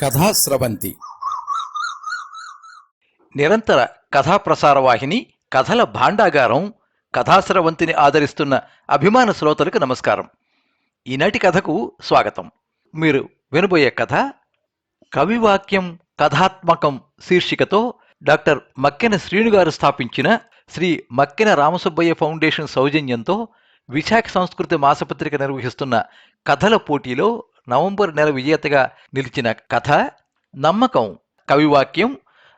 కథాస్రవంతి. నిరంతర కథా ప్రసార వాహిని కథల భాండాగారం కథాస్రవంతిని ఆదరిస్తున్న అభిమాన శ్రోతలకు నమస్కారం. ఈనాటి కథకు స్వాగతం. మీరు వినబోయే కథ కవివాక్యం కథాత్మకం శీర్షికతో డాక్టర్ మక్కెన శ్రీను గారు స్థాపించిన శ్రీ మక్కెన రామసుబ్బయ్య ఫౌండేషన్ సౌజన్యంతో విశాఖ సంస్కృతి మాసపత్రిక నిర్వహిస్తున్న కథల పోటీలో నవంబర్ నెల విజేతగా నిలిచిన కథ నమ్మకం కవివాక్యం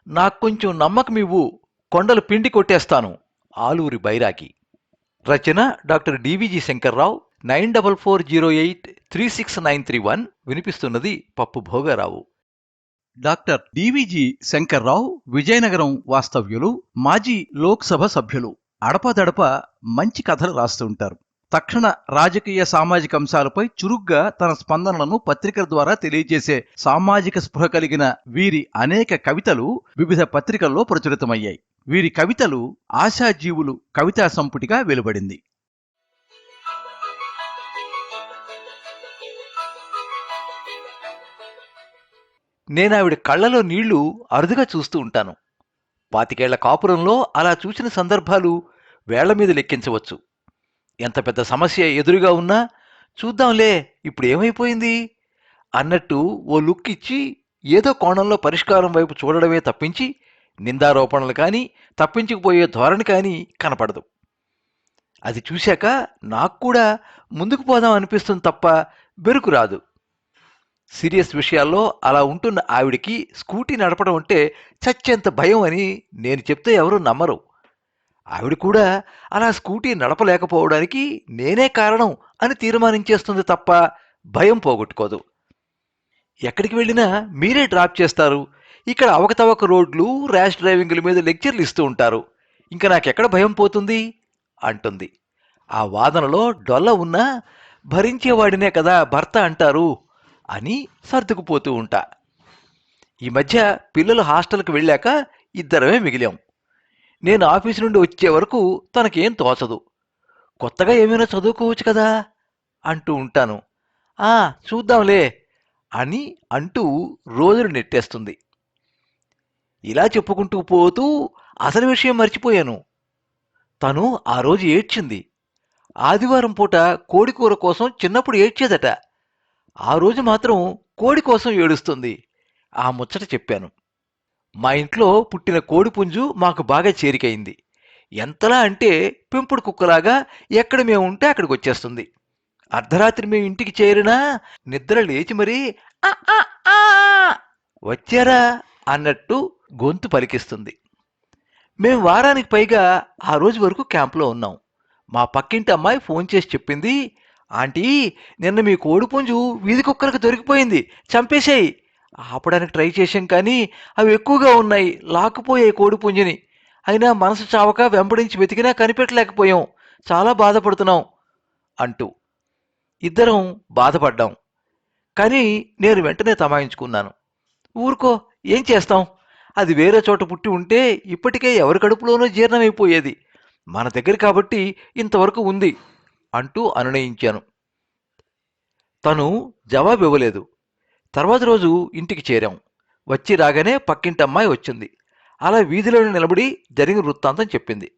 నాకు కొంచెం నమ్మకం ఇవ్వు కొండలు పిండి కొట్టేస్తాను ఆలూరి బైరాగి రచన doctor DVG Shankar Rao nine double four zero eight three six nine three one వినిపిస్తున్నది Pappu Bhogarao. Doctor DVG Shankarrao Vizianagaram వాస్తవ్యులు మాజీ లోక్సభ సభ్యులు. అడపదడప మంచి కథలు రాస్తుంటారు తక్షణ రాజకీయ సామాజిక అంశాలపై చురుగ్గా తన స్పందనలను పత్రికల ద్వారా తెలియజేసే సామాజిక స్పృహ కలిగిన వీరి అనేక కవితలు వివిధ పత్రికల్లో ప్రచురితమయ్యాయి. వీరి కవితలు ఆశాజీవులు కవితా సంపుటిగా వెలువడింది. నేను ఆవిడ కళ్ళలో నీళ్ళు అరుదుగా చూస్తూ ఉంటాను. పాతికేళ్ళ కాపురంలో అలా చూసిన సందర్భాలు వేళ్ళ మీద లెక్కించవచ్చు. ఎంత పెద్ద సమస్య ఎదురుగా ఉన్నా చూద్దాంలే ఇప్పుడు ఏమైపోయింది? అన్నట్టు ఓ లుక్ ఇచ్చి ఏదో కోణంలో పరిష్కారం వైపు చూడడమే తప్పించి నిందారోపణలు కానీ తప్పించుకుపోయే ధోరణి కానీ కనపడదు. అది చూశాక నాకు కూడా ముందుకు పోదాం అనిపిస్తుంది తప్ప బెరుకు రాదు. సీరియస్ విషయాల్లో అలా ఉంటున్న ఆవిడికి స్కూటీ నడపడం అంటే చచ్చేంత భయం అని నేను చెప్తే ఎవరూ నమ్మరు. ఆవిడ కూడా అలా స్కూటీ నడపలేకపోవడానికి నేనే కారణం అని తీర్మానించేస్తుంది తప్ప భయం పోగొట్టుకోదు. ఎక్కడికి వెళ్ళినా మీరే డ్రాప్ చేస్తారు. ఇక్కడ అవకతవక రోడ్లు ర్యాష్ డ్రైవింగ్ల మీద లెక్చర్లు ఇస్తూ ఉంటారు. ఇంకా నాకెక్కడ భయం పోతుంది? అంటుంది. ఆ వాదనలో డొల్ల ఉన్నా భరించేవాడినే కదా భర్త అంటారు అని సర్దుకుపోతూ ఉంటా. ఈ మధ్య పిల్లలు హాస్టల్కి వెళ్ళాక ఇద్దరమే మిగిలాం. నేను ఆఫీస్ నుండి వచ్చే వరకు తనకేం తోచదు. కొత్తగా ఏమైనా చదువుకోవచ్చు కదా? అంటూ ఉంటాను. ఆ చూద్దాంలే అని అంటూ రోజులు నెట్టేస్తుంది. ఇలా చెప్పుకుంటూ పోతూ అసలు విషయం మర్చిపోయాను. తను ఆ రోజు ఏడ్చింది. ఆదివారం పూట కోడికూర కోసం చిన్నప్పుడు ఏడ్చేదట. ఆ రోజు మాత్రం కోడి కోసం ఏడుస్తుంది. ఆ ముచ్చట చెప్పాను. మా ఇంట్లో పుట్టిన కోడిపుంజు మాకు బాగా చేరికైంది ఎంతలా అంటే పెంపుడు కుక్కలాగా ఎక్కడ మేము ఉంటే అక్కడికి వచ్చేస్తుంది. అర్ధరాత్రి మేము ఇంటికి చేరినా నిద్ర లేచి మరీ "ఆ, ఆ, ఆ, వచ్చారా అన్నట్టు గొంతు పలికిస్తుంది. మేం వారానికి పైగా ఆ రోజు వరకు క్యాంప్లో ఉన్నాం. మా పక్కింటి అమ్మాయి ఫోన్ చేసి చెప్పింది ఆంటీ నిన్న మీ కోడిపుంజు వీధి కుక్కలకు దొరికిపోయింది చంపేసేయి ఆపడానికి ట్రై చేశాం కానీ అవి ఎక్కువగా ఉన్నాయి. లాక్కుపోయాయి కోడిపుంజుని అయినా మనసు చావక వెంబడించి వెతికినా కనిపెట్టలేకపోయాం. చాలా బాధపడుతున్నాం అంటూ ఇద్దరం బాధపడ్డాం. కానీ నేను వెంటనే తమాయించుకున్నాను. ఊరుకో ఏం చేస్తాం? అది వేరే చోట పుట్టి ఉంటే ఇప్పటికే ఎవరి కడుపులోనూ జీర్ణమైపోయేది. మన దగ్గర కాబట్టి ఇంతవరకు ఉంది అంటూ అనునయించాను. తను జవాబు ఇవ్వలేదు తర్వాత రోజు ఇంటికి చేరాం. వచ్చి రాగానే పక్కింటి అమ్మాయి వచ్చింది. అలా వీధిలో నిలబడి జరిగిన వృత్తాంతం చెప్పింది.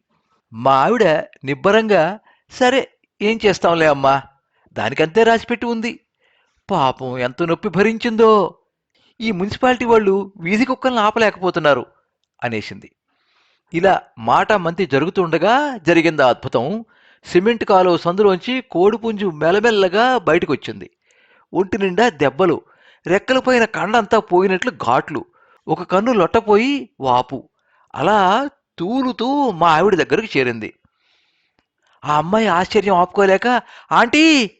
మా ఆవిడ నిబ్బరంగా సరే ఏం చేస్తాంలే అమ్మా దానికంతే రాసిపెట్టి ఉంది. పాపం ఎంత నొప్పి భరించిందో. ఈ మున్సిపాలిటీ వాళ్ళు వీధి కుక్కలను ఆపలేకపోతున్నారు అనేసింది. ఇలా మాట మంతి జరుగుతుండగా జరిగింది అద్భుతం. సిమెంట్ కాలువ సందులోంచి కోడిపుంజు మెలమెల్లగా బయటకొచ్చింది. ఒంటి నిండా దెబ్బలు రెక్కలపైన కండంతా పోయినట్లు ఘాట్లు. ఒక కన్ను లొట్టపోయి వాపు. అలా తూలుతూ మా ఆవిడ దగ్గరకు చేరింది. ఆ అమ్మాయి ఆశ్చర్యం ఆపుకోలేక ఆంటీ!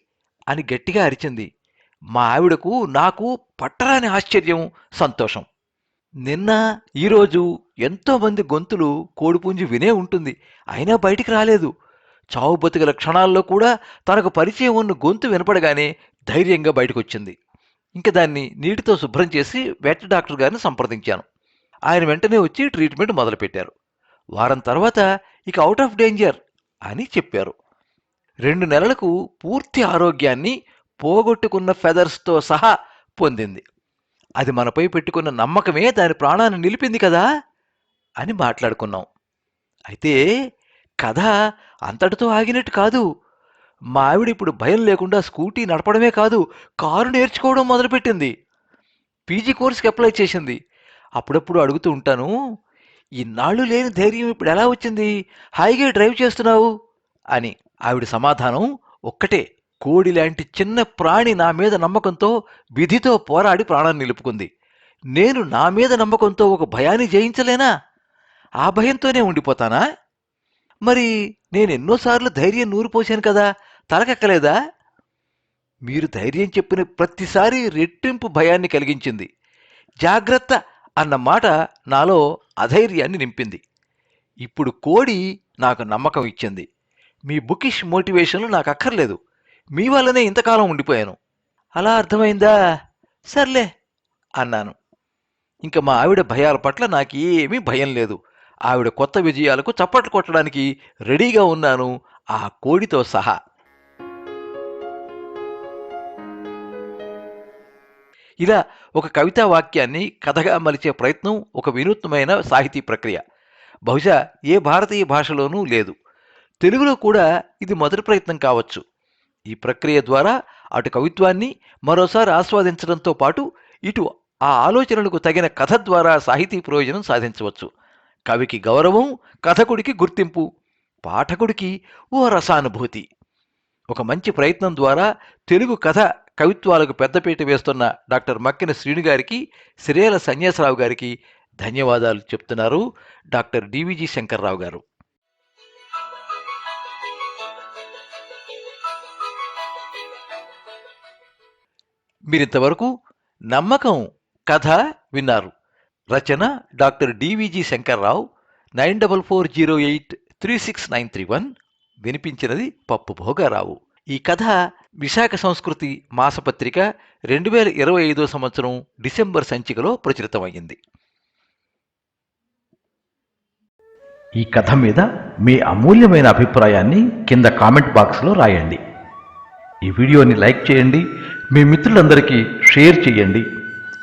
అని గట్టిగా అరిచింది. మా ఆవిడకు నాకు పట్టరాని ఆశ్చర్యం సంతోషం. నిన్న ఈరోజు ఎంతోమంది గొంతులు కోడిపుంజి వినే ఉంటుంది. అయినా బయటికి రాలేదు. చావు బతుకల క్షణాల్లో కూడా తనకు పరిచయం ఉన్న గొంతు వినపడగానే ధైర్యంగా బయటకొచ్చింది. ఇంక దాన్ని నీటితో శుభ్రం చేసి వెట్ డాక్టర్ గారిని సంప్రదించాను. ఆయన వెంటనే వచ్చి ట్రీట్మెంట్ మొదలుపెట్టారు. వారం తర్వాత ఇక అవుట్ ఆఫ్ డేంజర్ అని చెప్పారు. రెండు నెలలకు పూర్తి ఆరోగ్యాన్ని పోగొట్టుకున్న ఫెదర్స్తో సహా పొందింది. అది మనపై పెట్టుకున్న నమ్మకమే దాని ప్రాణాన్ని నిలిపింది కదా అని మాట్లాడుకున్నాం. అయితే కథ అంతటితో ఆగినట్టు కాదు. మా ఆవిడ ఇప్పుడు భయం లేకుండా స్కూటీ నడపడమే కాదు కారు నేర్చుకోవడం మొదలుపెట్టింది. పీజీ కోర్సుకి అప్లై చేసింది. అప్పుడప్పుడు అడుగుతూ ఉంటాను ఇన్నాళ్ళు లేని ధైర్యం ఇప్పుడు ఎలా వచ్చింది? హాయిగా డ్రైవ్ చేస్తున్నావు? అని. ఆవిడ సమాధానం ఒక్కటే కోడి లాంటి చిన్న ప్రాణి నా మీద నమ్మకంతో విధితో పోరాడి ప్రాణాన్ని నిలుపుకుంది. నేను నా మీద నమ్మకంతో ఒక భయాన్ని జయించలేనా? ఆ భయంతోనే ఉండిపోతానా? మరి నేను ఎన్నోసార్లు ధైర్యం నూరిపోశాను కదా తలకెక్కలేదా? మీరు ధైర్యం చెప్పిన ప్రతిసారి రెట్టింపు భయాన్ని కలిగించింది. జాగ్రత్త అన్న మాట నాలో అధైర్యాన్ని నింపింది. ఇప్పుడు కోడి నాకు నమ్మకం ఇచ్చింది. మీ బుకిష్ మోటివేషన్లు నాకు అక్కర్లేదు. మీ వల్లనే ఇంతకాలం ఉండిపోయాను. అలా అర్థమైందా? సర్లే అన్నాను. ఇంకా మా ఆవిడ భయాల పట్ల నాకేమీ భయం లేదు. ఆవిడ కొత్త విజయాలకు చప్పట్లు కొట్టడానికి రెడీగా ఉన్నాను ఆ కోడితో సహా. ఇలా ఒక కవితా వాక్యాన్ని కథగా మలిచే ప్రయత్నం ఒక వినూత్నమైన సాహితీ ప్రక్రియ. బహుశా ఏ భారతీయ భాషలోనూ లేదు. తెలుగులో కూడా ఇది మొదటి ప్రయత్నం కావచ్చు. ఈ ప్రక్రియ ద్వారా అటు కవిత్వాన్ని మరోసారి ఆస్వాదించడంతో పాటు ఇటు ఆ ఆలోచనలకు తగిన కథ ద్వారా సాహితీ ప్రయోజనం సాధించవచ్చు. కవికి గౌరవం కథకుడికి గుర్తింపు పాఠకుడికి ఓ రసానుభూతి. ఒక మంచి ప్రయత్నం ద్వారా తెలుగు కథ కవిత్వాలకు పెద్దపీట వేస్తున్న డాక్టర్ మక్కిన శ్రీను గారికి శ్రేయల సన్యాసరావు గారికి ధన్యవాదాలు చెప్తున్నారు డాక్టర్ డివిజి శంకర్రావు గారు. మీరింతవరకు నమ్మకం కథ విన్నారు. రచన doctor DVG Shankar Rao nine double four zero eight three six nine three one వినిపించినది Pappu Bhogarao. ఈ కథ విశాఖ సంస్కృతి మాసపత్రిక రెండు వేల ఇరవై ఐదో సంవత్సరం డిసెంబర్ సంచికలో ప్రచురితమైంది ఈ కథ మీద మీ అమూల్యమైన అభిప్రాయాన్ని కింద కామెంట్ బాక్స్లో రాయండి. ఈ వీడియోని లైక్ చేయండి మీ మిత్రులందరికీ షేర్ చేయండి.